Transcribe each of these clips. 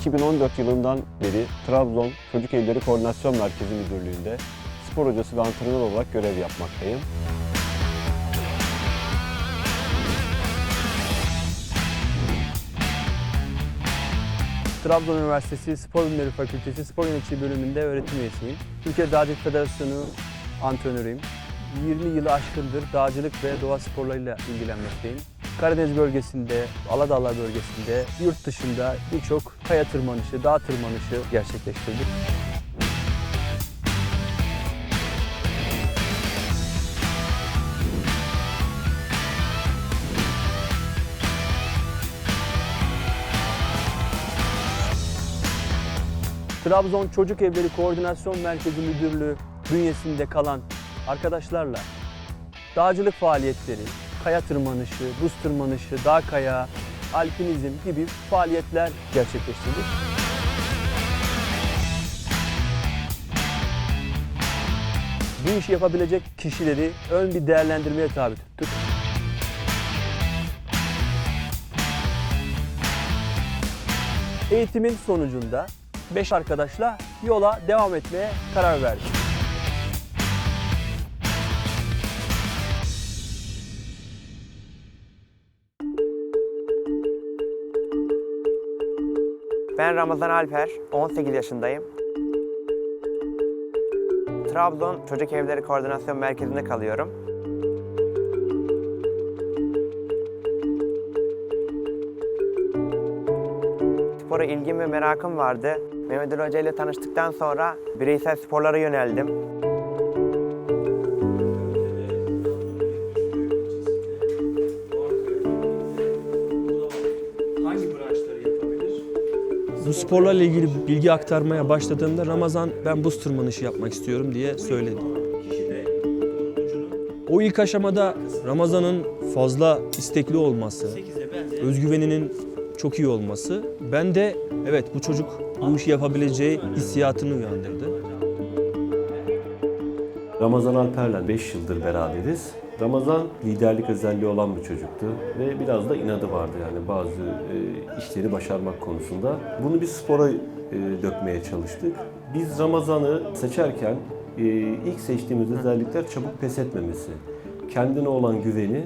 2014 yılından beri Trabzon Çocuk Evleri Koordinasyon Merkezi Müdürlüğü'nde spor hocası ve antrenör olarak görev yapmaktayım. Trabzon Üniversitesi Spor Bilimleri Fakültesi Spor Yöneticilik Bölümünde öğretim üyesiyim. Türkiye Dağcılık Federasyonu antrenörüyüm. 20 yılı aşkındır dağcılık ve doğa sporlarıyla ilgilenmekteyim. Karadeniz bölgesinde, Aladağlar bölgesinde, yurt dışında birçok kaya tırmanışı, dağ tırmanışı gerçekleştirdik. Trabzon Çocuk Evleri Koordinasyon Merkezi Müdürlüğü bünyesinde kalan arkadaşlarla dağcılık faaliyetleri, kaya tırmanışı, buz tırmanışı, dağ kaya, alpinizm gibi faaliyetler gerçekleştirdik. Bu işi yapabilecek kişileri ön bir değerlendirmeye tabi tuttuk. Eğitimin sonucunda 5 arkadaşla yola devam etmeye karar verdik. Ben Ramazan Alper, 18 yaşındayım. Trabzon Çocuk Evleri Koordinasyon Merkezi'nde kalıyorum. Spora ilgim ve merakım vardı. Mehmet Ali Hoca ile tanıştıktan sonra bireysel sporlara yöneldim. Bu sporlarla ilgili bilgi aktarmaya başladığımda Ramazan ben buz tırmanışı yapmak istiyorum diye söyledi. O ilk aşamada Ramazan'ın fazla istekli olması, özgüveninin çok iyi olması, ben de evet bu çocuk bu işi yapabileceği hissiyatını uyandırdı. Ramazan Alper'le 5 yıldır beraberiz. Ramazan liderlik özelliği olan bir çocuktu ve biraz da inadı vardı yani bazı e, işleri başarmak konusunda. Bunu bir spora e, dökmeye çalıştık. Biz Ramazan'ı seçerken e, ilk seçtiğimiz özellikler çabuk pes etmemesi, kendine olan güveni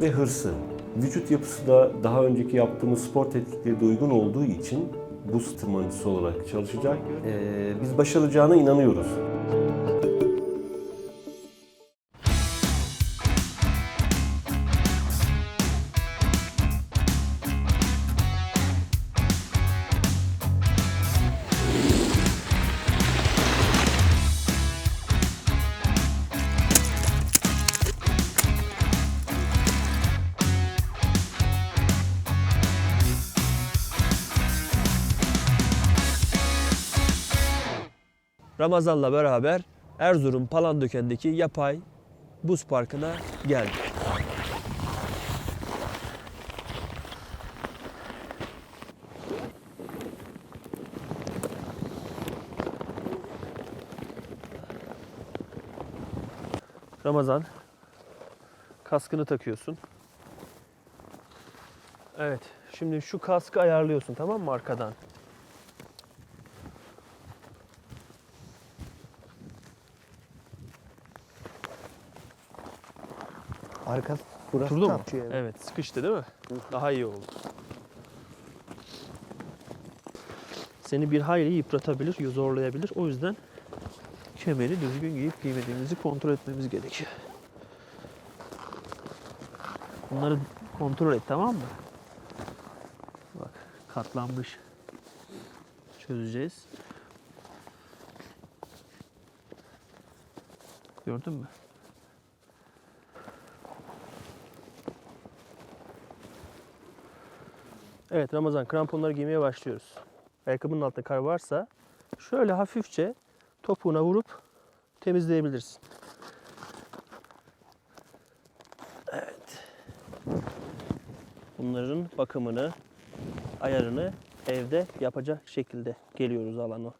ve hırsı. Vücut yapısı da daha önceki yaptığımız spor tetkikleri de uygun olduğu için buz tırmanıcısı olarak çalışacak. Biz başaracağına inanıyoruz. Ramazan'la beraber Erzurum Palandöken'deki yapay buz parkına geldik. Ramazan, kaskını takıyorsun. Evet, şimdi şu kaskı ayarlıyorsun tamam mı arkadan? Arka burası Oturdu mu? Evet, sıkıştı değil mi? Daha iyi oldu. Seni bir hayli yıpratabilir, zorlayabilir. O yüzden kemeri düzgün giyip giymediğimizi kontrol etmemiz gerekiyor. Bunları kontrol et tamam mı? Bak katlanmış. Çözeceğiz. Gördün mü? Evet Ramazan kramponları giymeye başlıyoruz. Ayakkabının altında kar varsa şöyle hafifçe topuğuna vurup temizleyebilirsin. Evet. Bunların bakımını, ayarını evde yapacak şekilde geliyoruz alana.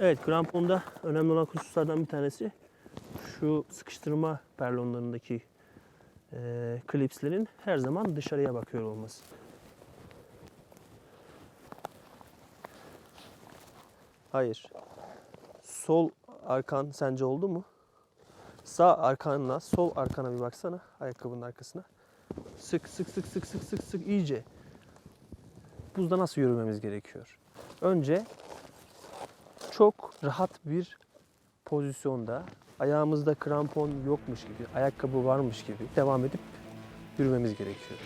Evet kramponda önemli olan hususlardan bir tanesi şu sıkıştırma perlonlarındaki e, klipslerin her zaman dışarıya bakıyor olması. Hayır. Sol arkan sence oldu mu? Sağ arkanla sol arkana bir baksana ayakkabının arkasına. Sık sık sık sık sık sık sık iyice. Buzda nasıl yürümemiz gerekiyor? Önce çok rahat bir pozisyonda ayağımızda krampon yokmuş gibi, ayakkabı varmış gibi devam edip yürümemiz gerekiyor.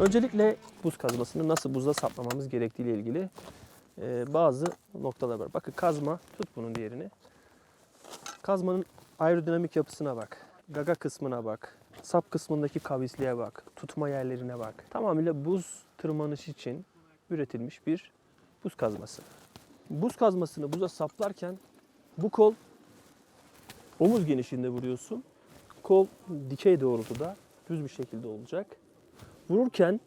Öncelikle buz kazmasını nasıl buza saplamamız gerektiği ile ilgili e, bazı noktalar var. Bakın kazma, tut bunun diğerini. Kazmanın aerodinamik yapısına bak. Gaga kısmına bak. Sap kısmındaki kavisliğe bak. Tutma yerlerine bak. Tamamıyla buz tırmanışı için üretilmiş bir buz kazması. Buz kazmasını buza saplarken bu kol omuz genişliğinde vuruyorsun. Kol dikey doğrultuda düz bir şekilde olacak. Vururken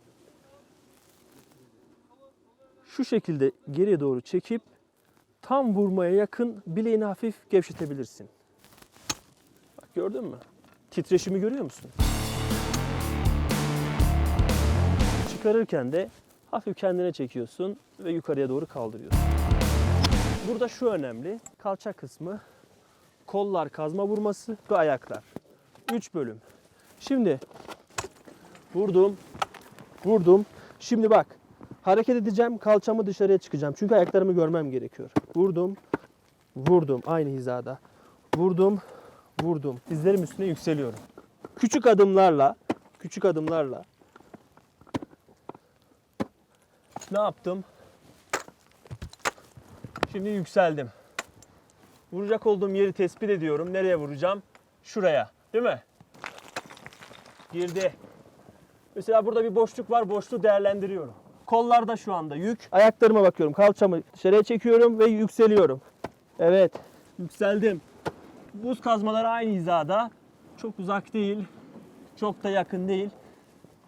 şu şekilde geriye doğru çekip tam vurmaya yakın bileğini hafif gevşetebilirsin. Bak gördün mü? Titreşimi görüyor musun? Çıkarırken de hafif kendine çekiyorsun ve yukarıya doğru kaldırıyorsun. Burada şu önemli. Kalça kısmı, kollar kazma vurması ve ayaklar. 3 bölüm. Şimdi vurdum, vurdum. Şimdi bak hareket edeceğim, kalçamı dışarıya çıkacağım. Çünkü ayaklarımı görmem gerekiyor. Vurdum, vurdum aynı hizada. Vurdum, vurdum. Dizlerim üstüne yükseliyorum. Küçük adımlarla, küçük adımlarla ne yaptım? Şimdi yükseldim. Vuracak olduğum yeri tespit ediyorum. Nereye vuracağım? Şuraya. Değil mi? Girdi. Mesela burada bir boşluk var. Boşluğu değerlendiriyorum. Kollarda şu anda yük. Ayaklarıma bakıyorum. Kalçamı dışarıya çekiyorum ve yükseliyorum. Evet. Yükseldim. Buz kazmaları aynı hizada. Çok uzak değil. Çok da yakın değil.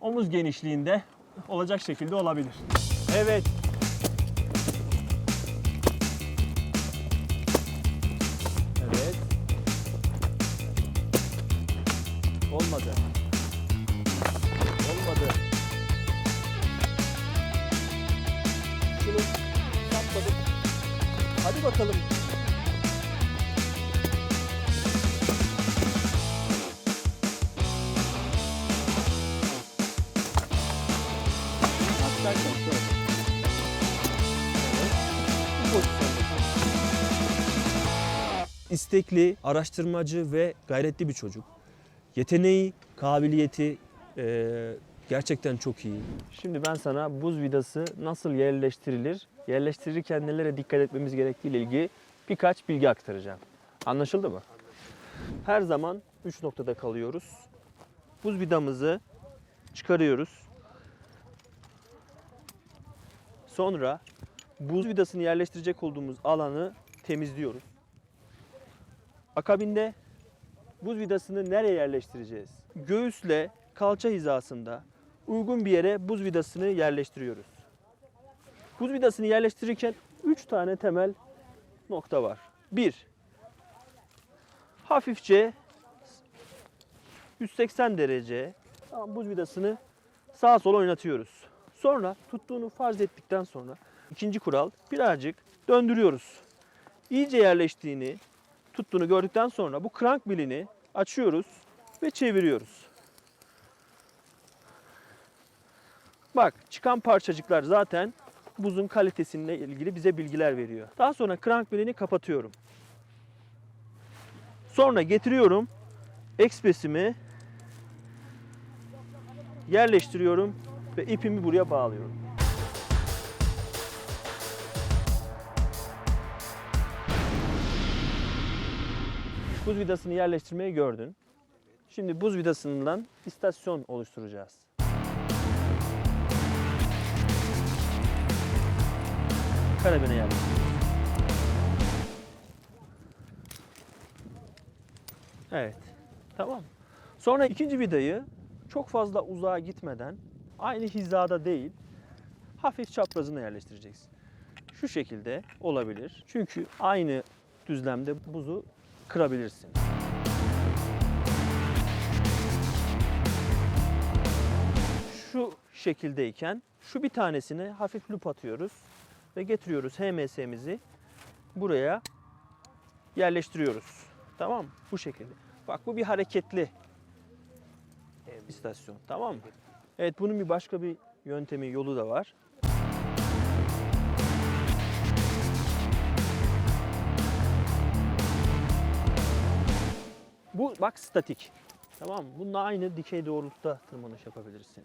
Omuz genişliğinde olacak şekilde olabilir. Evet. Evet. Olmadı. Olmadı. Hadi bakalım. İstekli, araştırmacı ve gayretli bir çocuk. Yeteneği, kabiliyeti eee, gerçekten çok iyi. Şimdi ben sana buz vidası nasıl yerleştirilir, yerleştirirken nelere dikkat etmemiz gerektiği ile ilgili birkaç bilgi aktaracağım. Anlaşıldı mı? Her zaman 3 noktada kalıyoruz. Buz vidamızı çıkarıyoruz. Sonra buz vidasını yerleştirecek olduğumuz alanı temizliyoruz. Akabinde buz vidasını nereye yerleştireceğiz? Göğüsle kalça hizasında uygun bir yere buz vidasını yerleştiriyoruz. Buz vidasını yerleştirirken 3 tane temel nokta var. 1. Hafifçe 180 derece buz vidasını sağa sola oynatıyoruz. Sonra tuttuğunu farz ettikten sonra ikinci kural birazcık döndürüyoruz. İyice yerleştiğini, tuttuğunu gördükten sonra bu krank bilini açıyoruz ve çeviriyoruz. Bak çıkan parçacıklar zaten buzun kalitesiyle ilgili bize bilgiler veriyor. Daha sonra krank bilini kapatıyorum. Sonra getiriyorum. Ekspresimi yerleştiriyorum ve ipimi buraya bağlıyorum. Buz vidasını yerleştirmeyi gördün. Şimdi buz vidasından istasyon oluşturacağız. Karabine yerleştiriyoruz. Evet. Tamam. Sonra ikinci vidayı çok fazla uzağa gitmeden aynı hizada değil hafif çaprazına yerleştireceksin. Şu şekilde olabilir. Çünkü aynı düzlemde buzu kırabilirsin. Şu şekildeyken şu bir tanesine hafif lup atıyoruz ve getiriyoruz HMS'mizi buraya yerleştiriyoruz. Tamam mı? Bu şekilde. Bak bu bir hareketli istasyon. Tamam mı? Evet bunun bir başka bir yöntemi, yolu da var. Bu bak statik. Tamam mı? Bununla aynı dikey doğrultuda tırmanış yapabilirsin.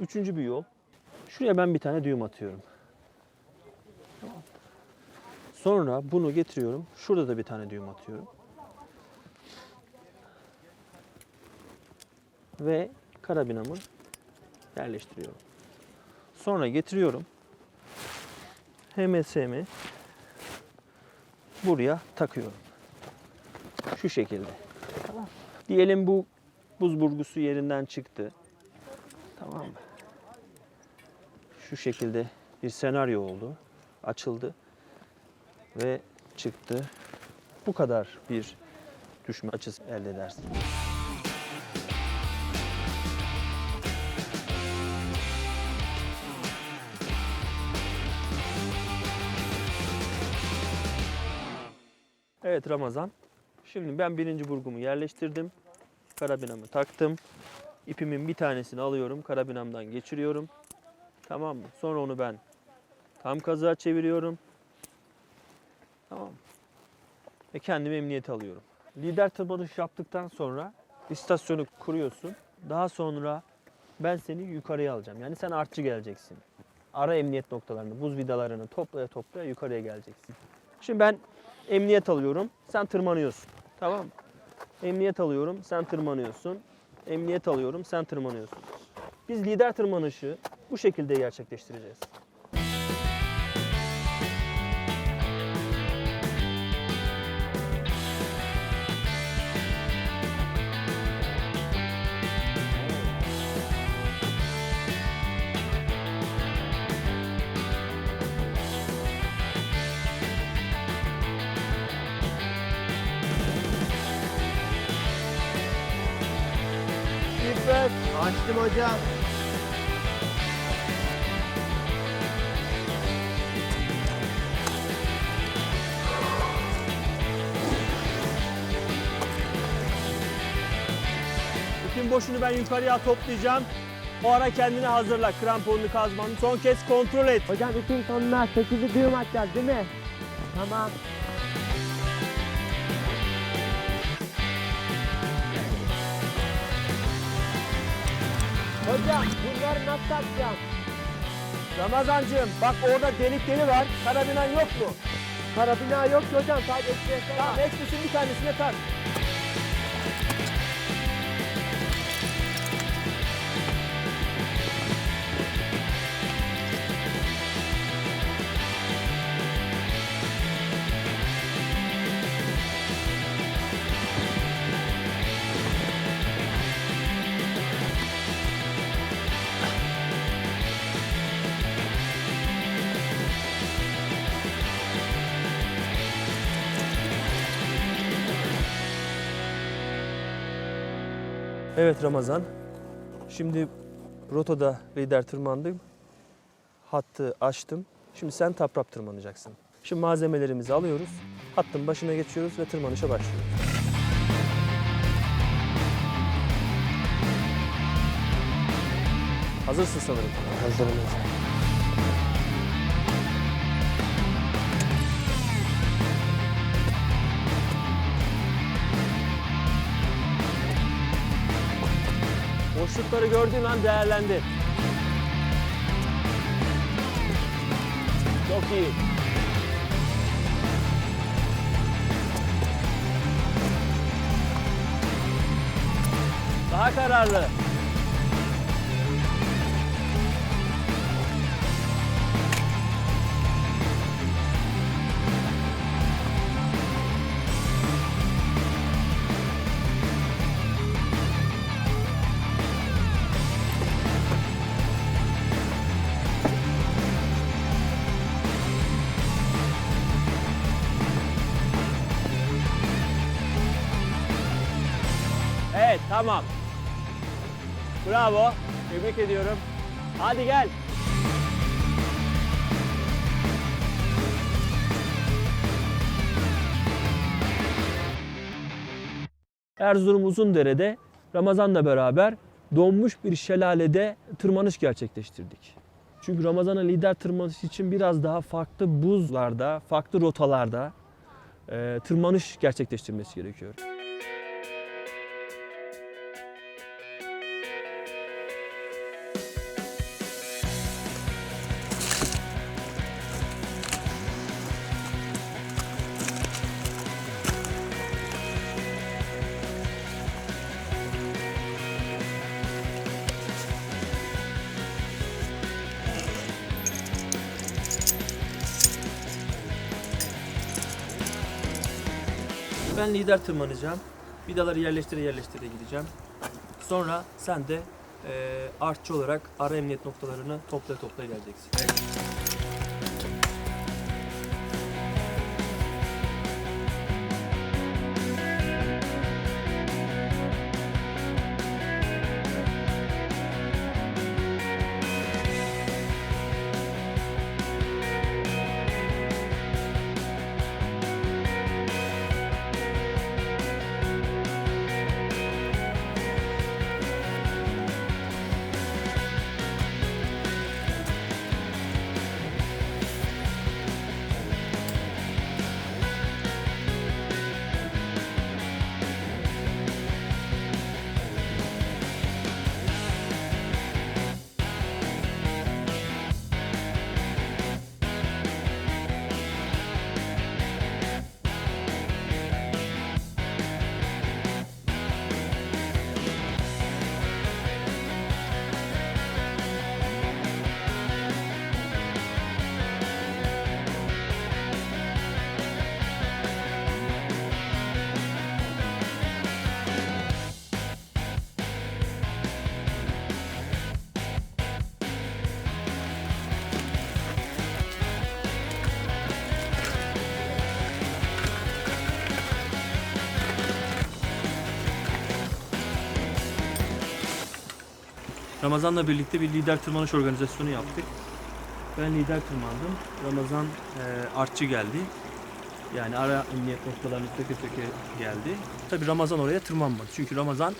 Üçüncü bir yol. Şuraya ben bir tane düğüm atıyorum. Sonra bunu getiriyorum. Şurada da bir tane düğüm atıyorum. Ve karabinamı yerleştiriyorum. Sonra getiriyorum. HMS'mi buraya takıyorum. Şu şekilde. Tamam. Diyelim bu buz burgusu yerinden çıktı. Tamam mı? Şu şekilde bir senaryo oldu. Açıldı ve çıktı. Bu kadar bir düşme açısı elde edersin. Evet Ramazan. Şimdi ben birinci burgumu yerleştirdim. Karabinamı taktım. İpimin bir tanesini alıyorum. Karabinamdan geçiriyorum. Tamam mı? Sonra onu ben tam kazığa çeviriyorum. Tamam mı? Ve kendimi emniyete alıyorum. Lider tırmanış yaptıktan sonra istasyonu kuruyorsun. Daha sonra ben seni yukarıya alacağım. Yani sen artçı geleceksin. Ara emniyet noktalarını, buz vidalarını toplaya toplaya yukarıya geleceksin. Şimdi ben emniyet alıyorum, sen tırmanıyorsun. Tamam mı? Emniyet alıyorum, sen tırmanıyorsun. Emniyet alıyorum, sen tırmanıyorsun. Biz lider tırmanışı bu şekilde gerçekleştireceğiz. Hocam. Bütün boşunu ben yukarıya toplayacağım. O ara kendini hazırla. Kramponunu kazmanı son kez kontrol et. Hocam ipin sonuna 8'i düğüm atacağız değil mi? Tamam. Hocam bunları nasıl takacağım? Ramazancığım bak orada delik deli var. Karabinan yok mu? Karabina yok ki hocam sadece ekspresi Tamam ekspresin bir tanesine tak. Evet Ramazan. Şimdi rotoda lider tırmandım. Hattı açtım. Şimdi sen taprap tırmanacaksın. Şimdi malzemelerimizi alıyoruz. Hattın başına geçiyoruz ve tırmanışa başlıyoruz. Hazırsın sanırım. Hazırım Boşlukları gördüğün an değerlendir. Çok iyi. Daha kararlı. Evet tamam. Bravo. Tebrik ediyorum. Hadi gel. Erzurum Uzundere'de Ramazan'la beraber donmuş bir şelalede tırmanış gerçekleştirdik. Çünkü Ramazan'a lider tırmanış için biraz daha farklı buzlarda, farklı rotalarda e, tırmanış gerçekleştirmesi gerekiyor. Ben lider tırmanacağım. Vidaları yerleştire yerleştire gideceğim. Sonra sen de eee artçı olarak ara emniyet noktalarını topla topla geleceksin. Ramazan'la birlikte bir lider tırmanış organizasyonu yaptık. Ben lider tırmandım. Ramazan e, artçı geldi. Yani ara emniyet noktalarını töke töke geldi. Tabii Ramazan oraya tırmanmadı. Çünkü Ramazan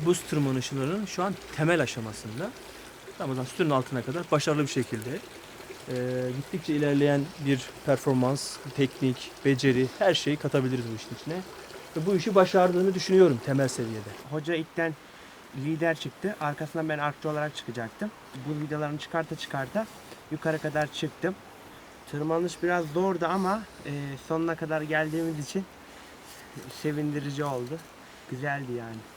buz tırmanışlarının şu an temel aşamasında. Ramazan sütunun altına kadar başarılı bir şekilde e, gittikçe ilerleyen bir performans, teknik, beceri her şeyi katabiliriz bu işin içine. Ve bu işi başardığını düşünüyorum temel seviyede. Hoca ilkten lider çıktı. Arkasından ben artçı olarak çıkacaktım. Bu vidalarını çıkarta çıkarta yukarı kadar çıktım. Tırmanış biraz zordu ama e, sonuna kadar geldiğimiz için sevindirici oldu. Güzeldi yani.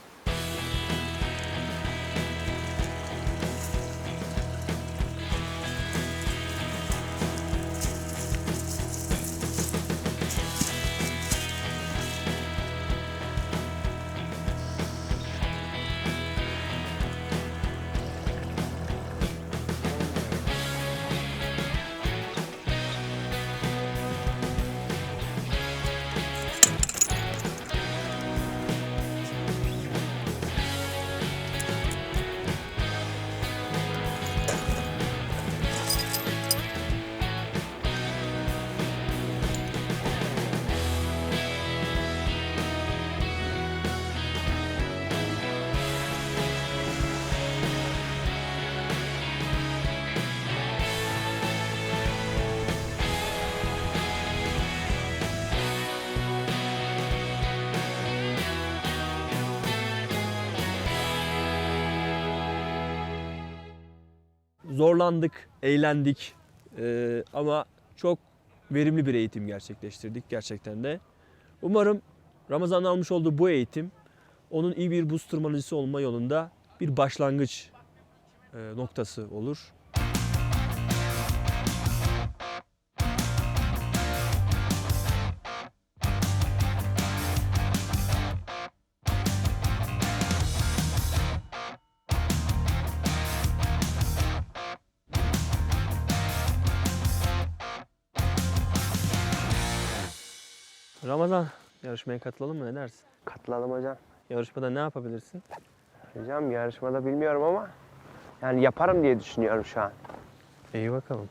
Zorlandık, eğlendik Ee, ama çok verimli bir eğitim gerçekleştirdik gerçekten de. Umarım Ramazan almış olduğu bu eğitim onun iyi bir buz tırmanıcısı olma yolunda bir başlangıç e, noktası olur. Yarışmaya katılalım mı ne dersin? Katılalım hocam. Yarışmada ne yapabilirsin? Hocam yarışmada bilmiyorum ama yani yaparım diye düşünüyorum şu an. İyi bakalım.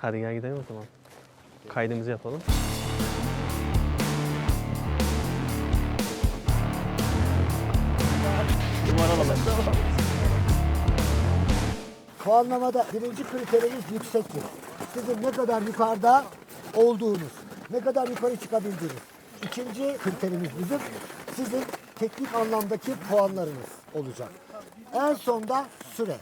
Hadi gel gidelim o zaman. Kaydımızı yapalım. Puanlamada birinci kriterimiz yükseklik. Sizin ne kadar yukarıda olduğunuz, ne kadar yukarı çıkabildiğiniz. İkinci kriterimiz bizim sizin teknik anlamdaki puanlarınız olacak. En sonda süre.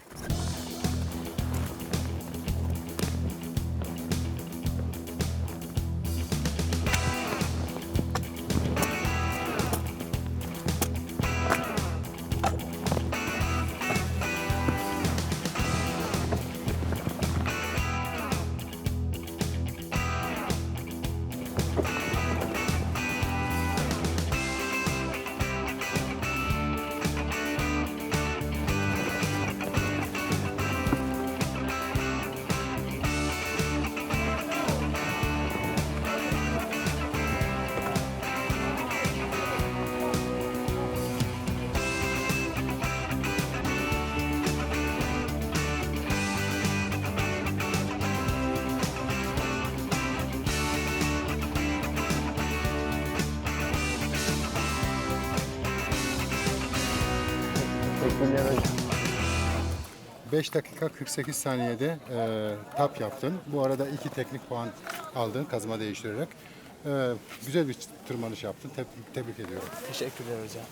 Teşekkürler hocam. 5 dakika 48 saniyede e, tap yaptın. Bu arada iki teknik puan aldın kazma değiştirerek. E, güzel bir tırmanış yaptın. Teb- tebrik ediyorum. Teşekkürler hocam.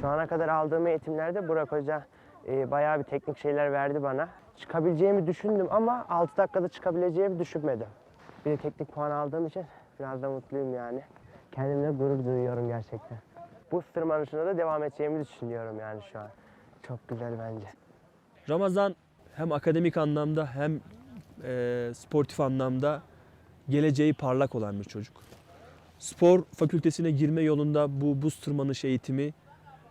Şu ana kadar aldığım eğitimlerde Burak Hoca e, bayağı bir teknik şeyler verdi bana. Çıkabileceğimi düşündüm ama 6 dakikada çıkabileceğimi düşünmedim. Bir de teknik puan aldığım için biraz da mutluyum yani. Kendimle gurur duyuyorum gerçekten. Bu tırmanışına da devam edeceğimi düşünüyorum yani şu an. Çok güzel bence. Ramazan hem akademik anlamda hem e, sportif anlamda geleceği parlak olan bir çocuk. Spor fakültesine girme yolunda bu buz tırmanış eğitimi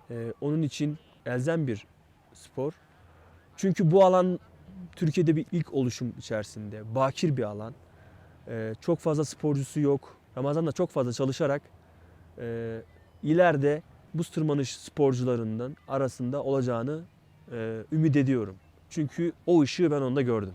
e, onun için elzem bir spor. Çünkü bu alan Türkiye'de bir ilk oluşum içerisinde. Bakir bir alan. E, çok fazla sporcusu yok. Ramazan da çok fazla çalışarak e, ileride buz tırmanış sporcularından arasında olacağını e, ümit ediyorum. Çünkü o ışığı ben onda gördüm.